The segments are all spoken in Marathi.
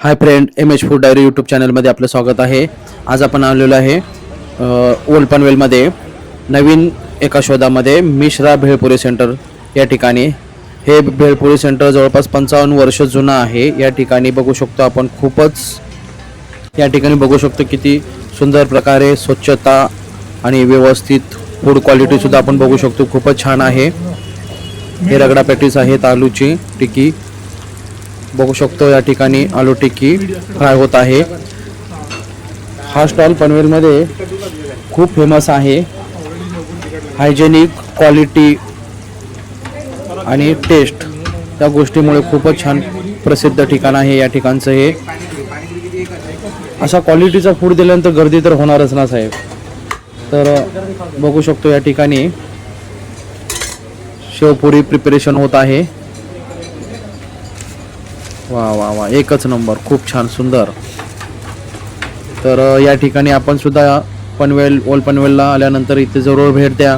Hi friend M H food diary YouTube चॅनलमध्ये आपलं स्वागत आहे. आज आपण आलेलो आहे ओल्ड पनवेलमध्ये नवीन एका शोधामध्ये मिश्रा भेळपुरी सेंटर या ठिकाणी. हे भेळपुरी सेंटर जवळपास पंचावन्न वर्ष जुनं आहे. या ठिकाणी बघू शकतो आपण खूपच या ठिकाणी बघू शकतो किती सुंदर प्रकारे स्वच्छता आणि व्यवस्थित फूड क्वालिटीसुद्धा आपण बघू शकतो. खूपच छान आहे. हे रगडा पॅटीस आहेत आलूची टिकी बघू शकतो या ठिकाणी आलू टिक्की फ्राय होत आहे. हा स्टॉल पनवेलमध्ये खूप फेमस आहे. हायजेनिक क्वालिटी आणि टेस्ट त्या गोष्टीमुळे खूपच छान प्रसिद्ध ठिकाण आहे या ठिकाणचं हे. अशा क्वालिटीचा फूड दिल्यानंतर गर्दी तर होणारच ना साहेब. तर बघू शकतो या ठिकाणी. शेवपुरी प्रिपरेशन होत आहे. वा वा वा. एकच नंबर. खूप छान सुंदर. तर या ठिकाणी आपण सुद्धा पनवेल ओल पनवेलला आल्यानंतर इथे जरूर भेट द्या.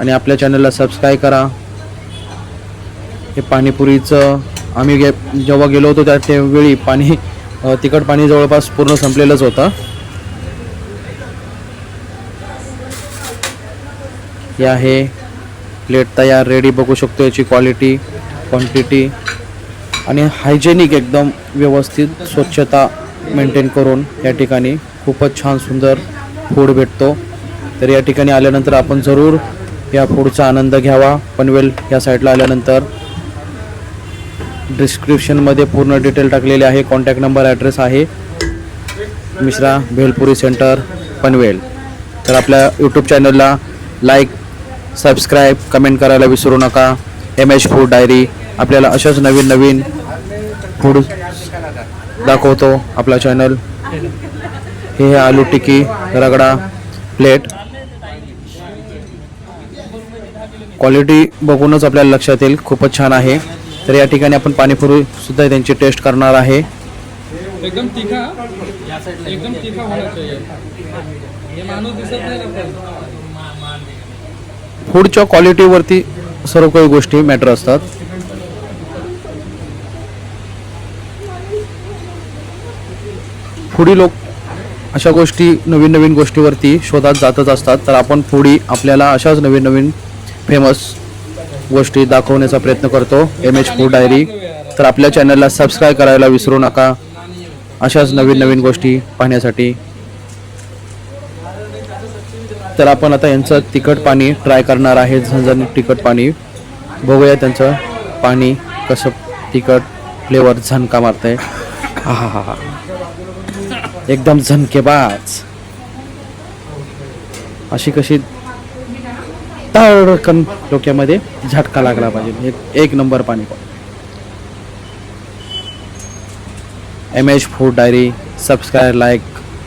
आणि आपल्या चॅनलला सबस्क्राईब करा. हे पाणीपुरीचं आम्ही गे जेव्हा गेलो होतो त्या त्यावेळी पाणी तिखट पाणी जवळपास पूर्ण संपलेलंच होतं. हे आहे. प्लेट तयार रेडी बघू शकतो याची क्वालिटी क्वांटिटी आणि हायजेनिक एकदम व्यवस्थित स्वच्छता मेंटेन करून या ठिकाणी खूपच छान सुंदर फूड भेटतो. तर या ठिकाणी आल्यानंतर आपण जरूर या फूडचा आनंद घ्यावा. पनवेल या साईडला आल्यानंतर डिस्क्रिप्शनमध्ये पूर्ण डिटेल टाकलेले आहे. कॉन्टॅक्ट नंबर ॲड्रेस आहे. मिश्रा भेलपुरी सेंटर पनवेल तर आपल्या यूट्यूब चॅनलला लाईक सबस्क्राईब कमेंट करायला विसरू नका. एम एच फूड डायरी आपल्याला अशाच नवीन नवीन फूड दाखवतो आपला चॅनल हे आहे आलू टिकी रगडा प्लेट क्वालिटी बघूनच आपल्याला लक्षात येईल. खूपच छान आहे. तर या ठिकाणी आपण पाणीपुरी सुद्धा त्यांची टेस्ट करणार आहे. एकदम तीखा. एकदम तीखा होना चाहिए फूडच्या क्वालिटीवरती सर्व काही गोष्टी मॅटर असतात. फुडी लोक अशा गोष्टी नवीन नवीन गोष्टीवरती शोधात जातच असतात. तर आपण फुडी आपल्याला अशाच नवीन नवीन फेमस गोष्टी दाखवण्याचा प्रयत्न करतो. एम एच फूड डायरी तर आपल्या चॅनलला सबस्क्राईब करायला विसरू नका. अशाच नवीन नवीन गोष्टी पाहण्यासाठी. तर आपण आता यांचं तिखट पाणी ट्राय करणार आहे. झणझण तिखट पाणी. बघूया त्यांचं पाणी कसं तिखट फ्लेवर झणका मारतंय. हा हा हा हा. एकदम झणकेबाज अशी कशी तडकन डोक्यामध्ये झटका लागला पाहिजे. एक एक नंबर पाणी M H food diary subscribe like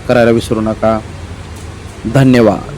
करायला विसरू नका. धन्यवाद.